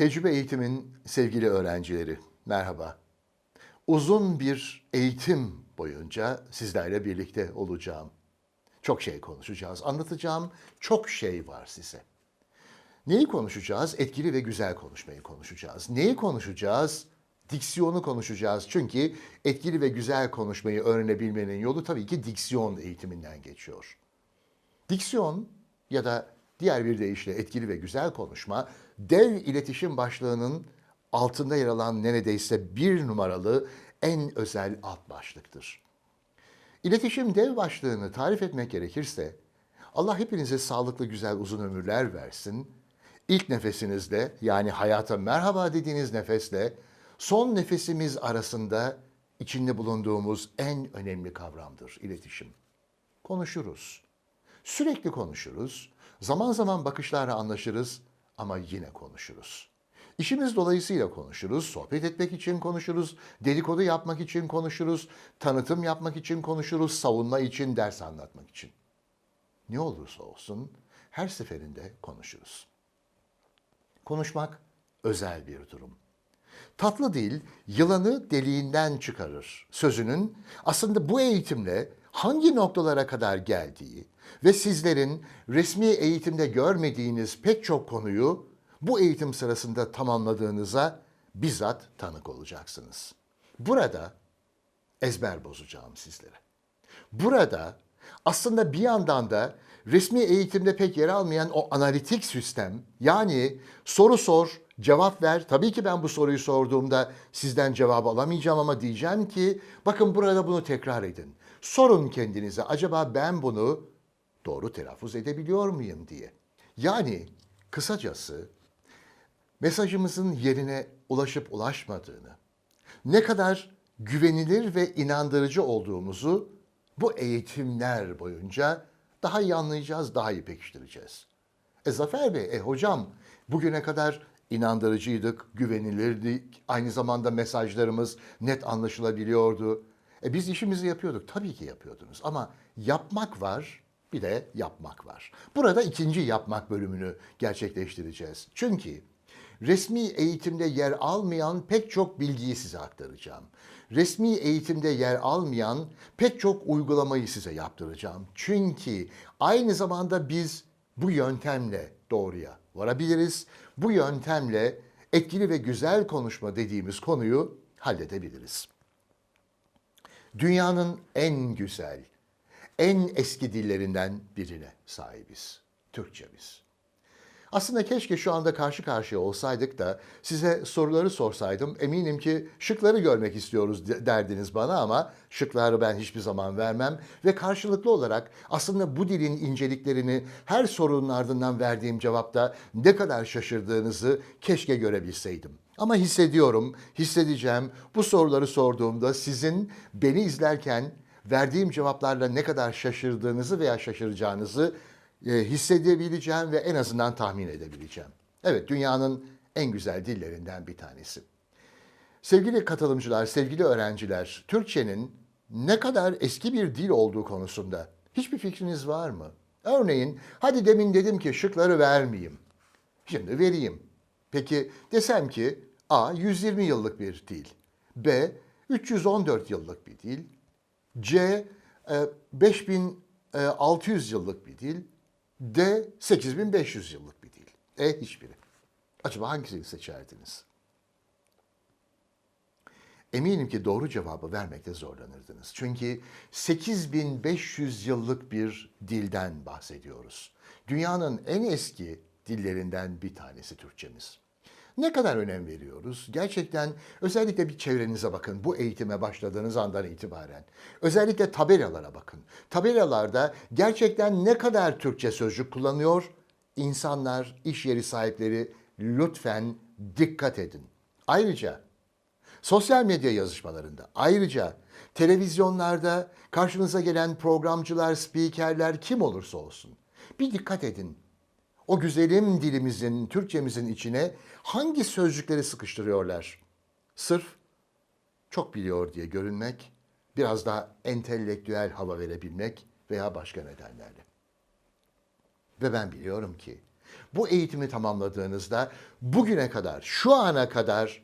Tecrübe eğitimin sevgili öğrencileri, merhaba. Uzun bir eğitim boyunca sizlerle birlikte olacağım. Çok şey konuşacağız, anlatacağım çok şey var size. Neyi konuşacağız? Etkili ve güzel konuşmayı konuşacağız. Neyi konuşacağız? Diksiyonu konuşacağız. Çünkü etkili ve güzel konuşmayı öğrenebilmenin yolu tabii ki diksiyon eğitiminden geçiyor. Diksiyon ya da diğer bir deyişle etkili ve güzel konuşma dev iletişim başlığının altında yer alan neredeyse bir numaralı en özel alt başlıktır. İletişim dev başlığını tarif etmek gerekirse Allah hepinize sağlıklı güzel uzun ömürler versin. İlk nefesinizde yani hayata merhaba dediğiniz nefesle son nefesimiz arasında içinde bulunduğumuz en önemli kavramdır iletişim. Konuşuruz. Sürekli konuşuruz. Zaman zaman bakışlarla anlaşırız ama yine konuşuruz. İşimiz dolayısıyla konuşuruz, sohbet etmek için konuşuruz, dedikodu yapmak için konuşuruz, tanıtım yapmak için konuşuruz, savunma için, ders anlatmak için. Ne olursa olsun her seferinde konuşuruz. Konuşmak özel bir durum. Tatlı dil yılanı deliğinden çıkarır sözünün aslında bu eğitimle hangi noktalara kadar geldiği ve sizlerin resmi eğitimde görmediğiniz pek çok konuyu bu eğitim sırasında tamamladığınıza bizzat tanık olacaksınız. Burada ezber bozacağım sizlere. Burada aslında bir yandan da resmi eğitimde pek yer almayan o analitik sistem yani soru sor, cevap ver. Tabii ki ben bu soruyu sorduğumda sizden cevap alamayacağım ama diyeceğim ki bakın burada bunu tekrar edin. Sorun kendinize acaba ben bunu doğru telaffuz edebiliyor muyum diye. Yani kısacası mesajımızın yerine ulaşıp ulaşmadığını, ne kadar güvenilir ve inandırıcı olduğumuzu bu eğitimler boyunca daha iyi anlayacağız, daha iyi pekiştireceğiz. E Zafer Bey, e hocam bugüne kadar inandırıcıydık, güvenilirdik, aynı zamanda mesajlarımız net anlaşılabiliyordu. E biz işimizi yapıyorduk, tabii ki yapıyordunuz ama yapmak var, bir de yapmak var. Burada ikinci yapmak bölümünü gerçekleştireceğiz. Çünkü resmi eğitimde yer almayan pek çok bilgiyi size aktaracağım. Resmi eğitimde yer almayan pek çok uygulamayı size yaptıracağım. Çünkü aynı zamanda biz bu yöntemle doğruya varabiliriz. Bu yöntemle etkili ve güzel konuşma dediğimiz konuyu halledebiliriz. Dünyanın en güzel, en eski dillerinden birine sahibiz. Türkçe biz. Aslında keşke şu anda karşı karşıya olsaydık da size soruları sorsaydım. Eminim ki şıkları görmek istiyoruz derdiniz bana ama şıkları ben hiçbir zaman vermem. Ve karşılıklı olarak aslında bu dilin inceliklerini her sorunun ardından verdiğim cevapta ne kadar şaşırdığınızı keşke görebilseydim. Ama hissediyorum, hissedeceğim. Bu soruları sorduğumda sizin beni izlerken verdiğim cevaplarla ne kadar şaşırdığınızı veya şaşıracağınızı e, hissedebileceğim ve en azından tahmin edebileceğim. Evet, dünyanın en güzel dillerinden bir tanesi. Sevgili katılımcılar, sevgili öğrenciler, Türkçenin ne kadar eski bir dil olduğu konusunda hiçbir fikriniz var mı? Örneğin, hadi demin dedim ki şıkları vermeyeyim. Şimdi vereyim. Peki desem ki A 120 yıllık bir dil, B 314 yıllık bir dil, C 5600 yıllık bir dil, D 8500 yıllık bir dil. E hiçbiri. Acaba hangisini seçerdiniz? Eminim ki doğru cevabı vermekte zorlanırdınız. Çünkü 8500 yıllık bir dilden bahsediyoruz. Dünyanın en eski dillerinden bir tanesi Türkçemiz. Ne kadar önem veriyoruz? Gerçekten özellikle bir çevrenize bakın bu eğitime başladığınız andan itibaren. Özellikle tabelalara bakın. Tabelalarda gerçekten ne kadar Türkçe sözcük kullanıyor? İnsanlar, iş yeri sahipleri lütfen dikkat edin. Ayrıca sosyal medya yazışmalarında, ayrıca televizyonlarda karşınıza gelen programcılar, spikerler kim olursa olsun bir dikkat edin o güzelim dilimizin, Türkçemizin içine hangi sözcükleri sıkıştırıyorlar? Sırf çok biliyor diye görünmek, biraz daha entelektüel hava verebilmek veya başka nedenlerle. Ve ben biliyorum ki Bu eğitimi tamamladığınızda bugüne kadar, şu ana kadar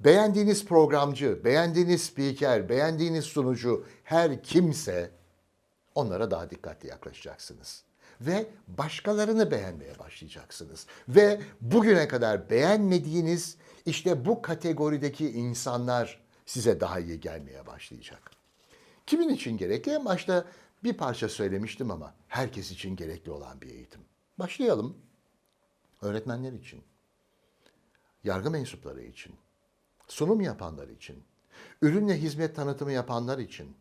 beğendiğiniz programcı, beğendiğiniz spiker, beğendiğiniz sunucu her kimse onlara daha dikkatli yaklaşacaksınız. Ve başkalarını beğenmeye başlayacaksınız. Ve bugüne kadar beğenmediğiniz işte bu kategorideki insanlar size daha iyi gelmeye başlayacak. Kimin için gerekli? Başta bir parça söylemiştim ama herkes için gerekli olan bir eğitim. Başlayalım. Öğretmenler için, yargı mensupları için, sunum yapanlar için, ürünle hizmet tanıtımı yapanlar için,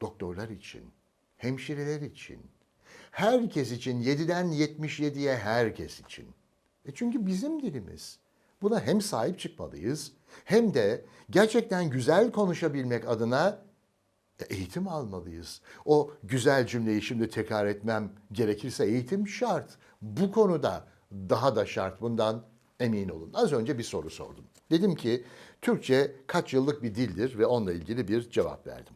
doktorlar için, hemşireler için, herkes için, 7'den 77'ye herkes için. E çünkü bizim dilimiz. Buna hem sahip çıkmalıyız hem de gerçekten güzel konuşabilmek adına e, eğitim almalıyız. O güzel cümleyi şimdi tekrar etmem gerekirse eğitim şart. Bu konuda daha da şart bundan emin olun. Az önce bir soru sordum. Dedim ki Türkçe kaç yıllık bir dildir ve onunla ilgili bir cevap verdim.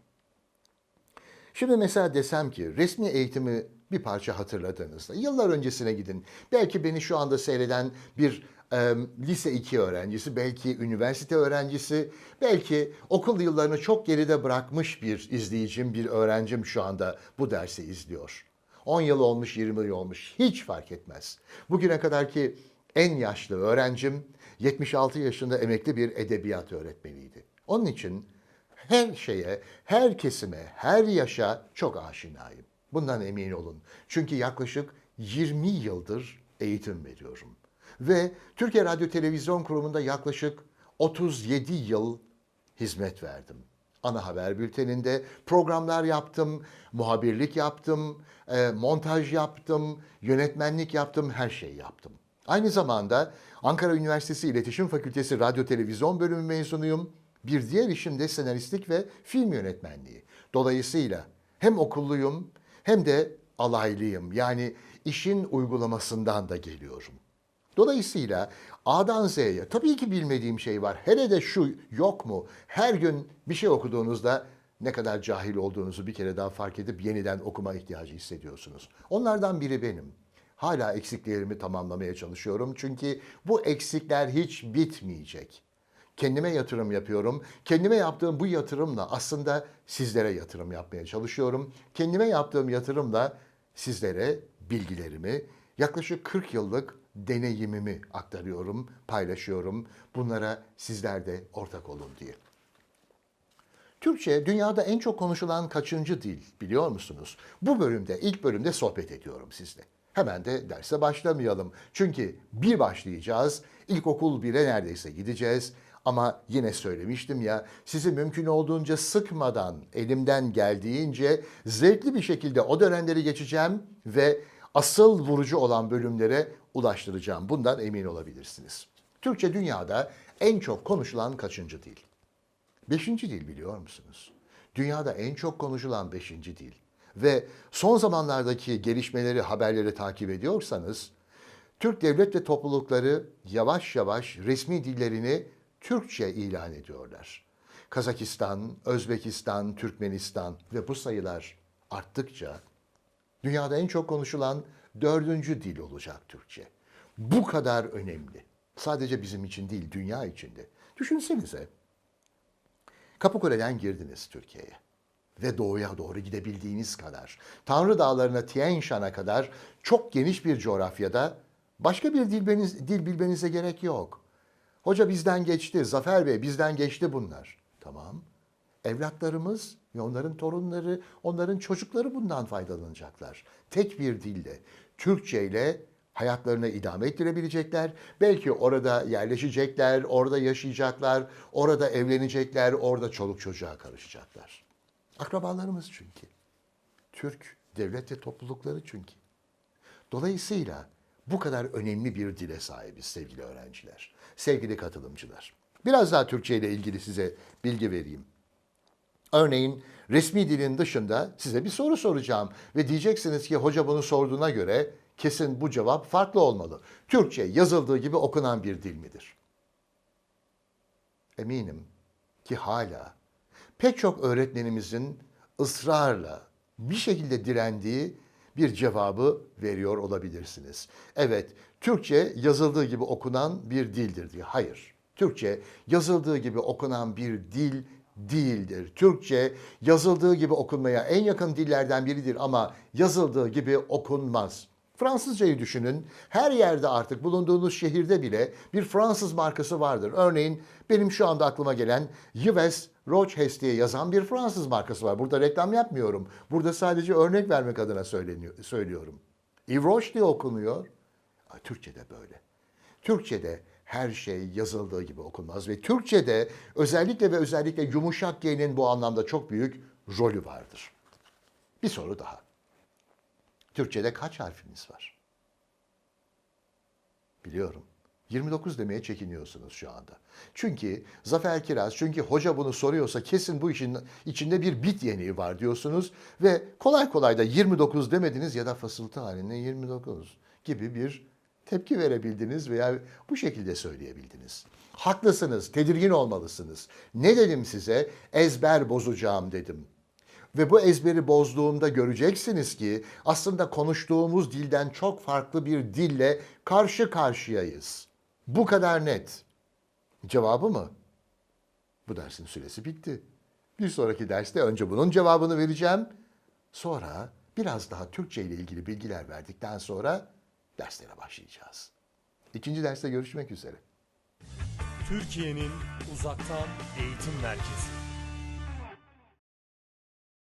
Şimdi mesela desem ki resmi eğitimi bir parça hatırladığınızda yıllar öncesine gidin. Belki beni şu anda seyreden bir e, lise 2 öğrencisi, belki üniversite öğrencisi, belki okul yıllarını çok geride bırakmış bir izleyicim, bir öğrencim şu anda bu dersi izliyor. 10 yıl olmuş, 20 yıl olmuş hiç fark etmez. Bugüne kadarki en yaşlı öğrencim 76 yaşında emekli bir edebiyat öğretmeniydi. Onun için her şeye, her kesime, her yaşa çok aşinayım. Bundan emin olun. Çünkü yaklaşık 20 yıldır eğitim veriyorum. Ve Türkiye Radyo Televizyon Kurumu'nda yaklaşık 37 yıl hizmet verdim. Ana haber bülteninde programlar yaptım, muhabirlik yaptım, e, montaj yaptım, yönetmenlik yaptım, her şeyi yaptım. Aynı zamanda Ankara Üniversitesi İletişim Fakültesi Radyo Televizyon Bölümü mezunuyum. Bir diğer işim de senaristlik ve film yönetmenliği. Dolayısıyla hem okulluyum hem de alaylıyım. Yani işin uygulamasından da geliyorum. Dolayısıyla A'dan Z'ye tabii ki bilmediğim şey var. Hele de şu yok mu? Her gün bir şey okuduğunuzda ne kadar cahil olduğunuzu bir kere daha fark edip yeniden okuma ihtiyacı hissediyorsunuz. Onlardan biri benim. Hala eksiklerimi tamamlamaya çalışıyorum çünkü bu eksikler hiç bitmeyecek. Kendime yatırım yapıyorum. Kendime yaptığım bu yatırımla aslında sizlere yatırım yapmaya çalışıyorum. Kendime yaptığım yatırımla sizlere bilgilerimi, yaklaşık 40 yıllık deneyimimi aktarıyorum, paylaşıyorum. Bunlara sizler de ortak olun diye. Türkçe dünyada en çok konuşulan kaçıncı dil biliyor musunuz? Bu bölümde, ilk bölümde sohbet ediyorum sizle. Hemen de derse başlamayalım. Çünkü bir başlayacağız, ilkokul bire neredeyse gideceğiz. Ama yine söylemiştim ya, sizi mümkün olduğunca sıkmadan, elimden geldiğince zevkli bir şekilde o dönemleri geçeceğim ve asıl vurucu olan bölümlere ulaştıracağım. Bundan emin olabilirsiniz. Türkçe dünyada en çok konuşulan kaçıncı dil? Beşinci dil biliyor musunuz? Dünyada en çok konuşulan beşinci dil. Ve son zamanlardaki gelişmeleri, haberleri takip ediyorsanız, Türk devlet ve toplulukları yavaş yavaş resmi dillerini Türkçe ilan ediyorlar. Kazakistan, Özbekistan, Türkmenistan ve bu sayılar arttıkça dünyada en çok konuşulan dördüncü dil olacak Türkçe. Bu kadar önemli. Sadece bizim için değil, dünya içinde. Düşünsenize, Kapıkule'den girdiniz Türkiye'ye ve doğuya doğru gidebildiğiniz kadar, Tanrı Dağları'na Tien Shan'a kadar çok geniş bir coğrafyada başka bir dil, bilmeniz, dil bilmenize gerek yok. Hoca bizden geçti, Zafer Bey bizden geçti bunlar. Tamam. Evlatlarımız ve onların torunları, onların çocukları bundan faydalanacaklar. Tek bir dille, Türkçe ile hayatlarını idame ettirebilecekler. Belki orada yerleşecekler, orada yaşayacaklar, orada evlenecekler, orada çoluk çocuğa karışacaklar. Akrabalarımız çünkü. Türk devlet ve toplulukları çünkü. Dolayısıyla bu kadar önemli bir dile sahibiz sevgili öğrenciler, sevgili katılımcılar. Biraz daha Türkçe ile ilgili size bilgi vereyim. Örneğin resmi dilin dışında size bir soru soracağım ve diyeceksiniz ki hoca bunu sorduğuna göre kesin bu cevap farklı olmalı. Türkçe yazıldığı gibi okunan bir dil midir? Eminim ki hala pek çok öğretmenimizin ısrarla bir şekilde direndiği bir cevabı veriyor olabilirsiniz. Evet, Türkçe yazıldığı gibi okunan bir dildir diye. Hayır. Türkçe yazıldığı gibi okunan bir dil değildir. Türkçe yazıldığı gibi okunmaya en yakın dillerden biridir ama yazıldığı gibi okunmaz. Fransızcayı düşünün. Her yerde artık bulunduğunuz şehirde bile bir Fransız markası vardır. Örneğin benim şu anda aklıma gelen Yves Roches diye yazan bir Fransız markası var. Burada reklam yapmıyorum. Burada sadece örnek vermek adına söyleniyor, söylüyorum. Yves Roche diye okunuyor. Türkçe'de böyle. Türkçe'de her şey yazıldığı gibi okunmaz ve Türkçe'de özellikle ve özellikle yumuşak G'nin bu anlamda çok büyük rolü vardır. Bir soru daha. Türkçe'de kaç harfimiz var? Biliyorum. 29 demeye çekiniyorsunuz şu anda. Çünkü Zafer Kiraz, çünkü hoca bunu soruyorsa kesin bu işin içinde bir bit yeniği var diyorsunuz ve kolay kolay da 29 demediniz ya da fısıltı halinde 29 gibi bir tepki verebildiniz veya bu şekilde söyleyebildiniz. Haklısınız, tedirgin olmalısınız. Ne dedim size? Ezber bozacağım dedim. Ve bu ezberi bozduğumda göreceksiniz ki aslında konuştuğumuz dilden çok farklı bir dille karşı karşıyayız. Bu kadar net. Cevabı mı? Bu dersin süresi bitti. Bir sonraki derste önce bunun cevabını vereceğim. Sonra biraz daha Türkçe ile ilgili bilgiler verdikten sonra derslere başlayacağız. İkinci derste görüşmek üzere. Türkiye'nin uzaktan eğitim merkezi.